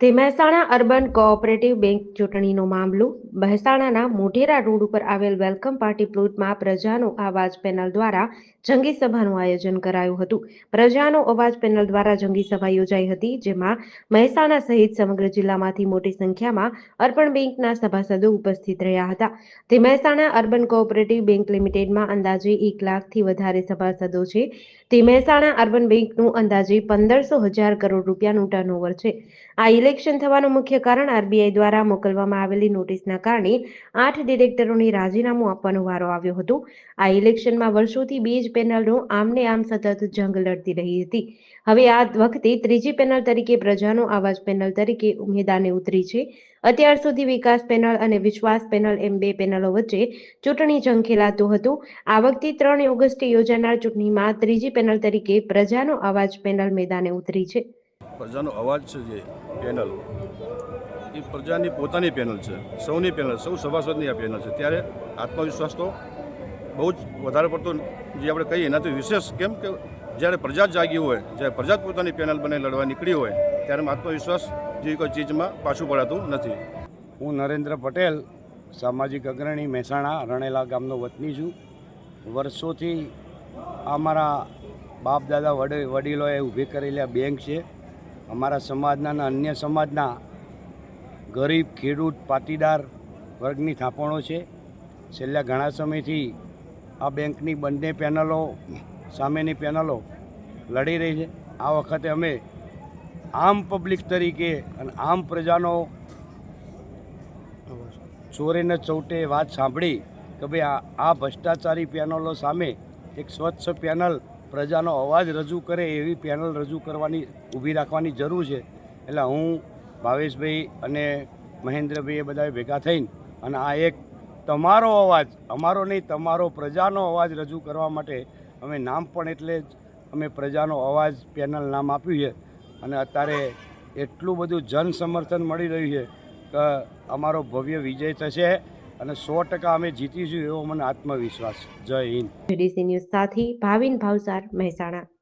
તે Mehsana urban cooperative bank ચૂંટણીનો મામલો. મહેસાણાના મોઢેરા રોડ ઉપર આવેલ વેલકમ પાર્ટી પ્લોટમાં પ્રજાનો આવાજ પેનલ દ્વારા જંગી સભાનું આયોજન કરાયું હતું. પ્રજાનો અવાજ પેનલ દ્વારા જંગી સભા યોજાઈ હતી, જેમાં મહેસાણા સહિત સમગ્ર જિલ્લામાંથી મોટી સંખ્યામાં અર્બન બેંકના સભાસદો ઉપસ્થિત રહ્યા હતા. તે મહેસાણા અર્બન કોઓપરેટિવ બેંક લિમિટેડમાં અંદાજે એક લાખથી વધારે સભાસદો છે. તે મહેસાણા અર્બન બેંકનું અંદાજે પંદરસો હજાર કરોડ રૂપિયાનું ટર્નઓવર છે. આ ઇલેક્શન થવાનું મુખ્ય કારણ આરબીઆઈ દ્વારા મોકલવામાં આવેલી નોટિસના કારણે આઠ ડિરેક્ટરોને રાજીનામું આપવાનો વારો આવ્યો હતો. આ ઇલેક્શનમાં વર્ષોથી બે જ પેનલો આમને આમ સતત જંગ લડતી રહી હતી. હવે આ વખતે ત્રીજી પેનલ તરીકે પ્રજાનો આવાજ પેનલ તરીકે ઉમેદાને ઉતરી છે. અત્યાર સુધી વિકાસ પેનલ અને વિશ્વાસ પેનલ એમ બે પેનલો વચ્ચે ચૂંટણી જંગ ખેલાતો હતો. આ વખતે ત્રણ ઓગસ્ટે યોજાનાર ચૂંટણીમાં ત્રીજી પેનલ તરીકે પ્રજાનો અવાજ પેનલ મેદાને ઉતરી છે. પ્રજાનો અવાજ છે જે પેનલ એ પ્રજાની પોતાની પેનલ છે, સૌની પેનલ સૌ સભાસદની આ પેનલ છે. ત્યારે આત્મવિશ્વાસ તો બહુ જ વધારે પડતો જે આપણે કહીએ એનાથી વિશેષ, કેમ કે જ્યારે પ્રજા જાગી હોય, જ્યારે પ્રજા પોતાની પેનલ બને, લડવા નીકળી હોય, ત્યારે આત્મવિશ્વાસ જેવી કોઈ ચીજમાં પાછું પડાતું નથી. હું નરેન્દ્ર પટેલ, સામાજિક અગ્રણી મહેસાણા, રણેલા ગામનો વતની છું. વર્ષોથી અમારા બાપ દાદા વડે વડીલોએ ઊભી કરેલી આ બેંક છે. અમારા સમાજના અને અન્ય સમાજના ગરીબ, ખેડૂત, પાટીદાર વર્ગની થાપણો છે. છેલ્લા ઘણા સમયથી આ બેંકની બંને પેનલો, સામેની પેનલો લડી રહી છે. આ વખતે અમે આમ પબ્લિક તરીકે અને આમ પ્રજાનો ચોરેને ચૌટે વાત સાંભળી કે ભાઈ આ ભ્રષ્ટાચારી પેનલો સામે એક સ્વચ્છ પેનલ પ્રજાનો અવાજ રજૂ કરે એવી પેનલ રજૂ કરવાની, ઊભી રાખવાની જરૂર છે. એટલે હું, ભાવેશભાઈ અને મહેન્દ્રભાઈ એ બધાએ ભેગા થઈને અને આ એક તમારો અવાજ, અમારો નહીં, તમારો પ્રજાનો અવાજ રજૂ કરવા માટે અમે નામ પણ એટલે જ અમે પ્રજાનો અવાજ પેનલ નામ આપ્યું છે. અને અત્યારે એટલું બધું જન સમર્થન મળી રહ્યું છે કે અમારો ભવ્ય વિજય થશે. અને સો ટકા અમે જીતીશું એવો મને આત્મવિશ્વાસ. જય હિન્દ. ન્યૂઝ સાથે ભાવિન ભાવસાર મહેસાણા.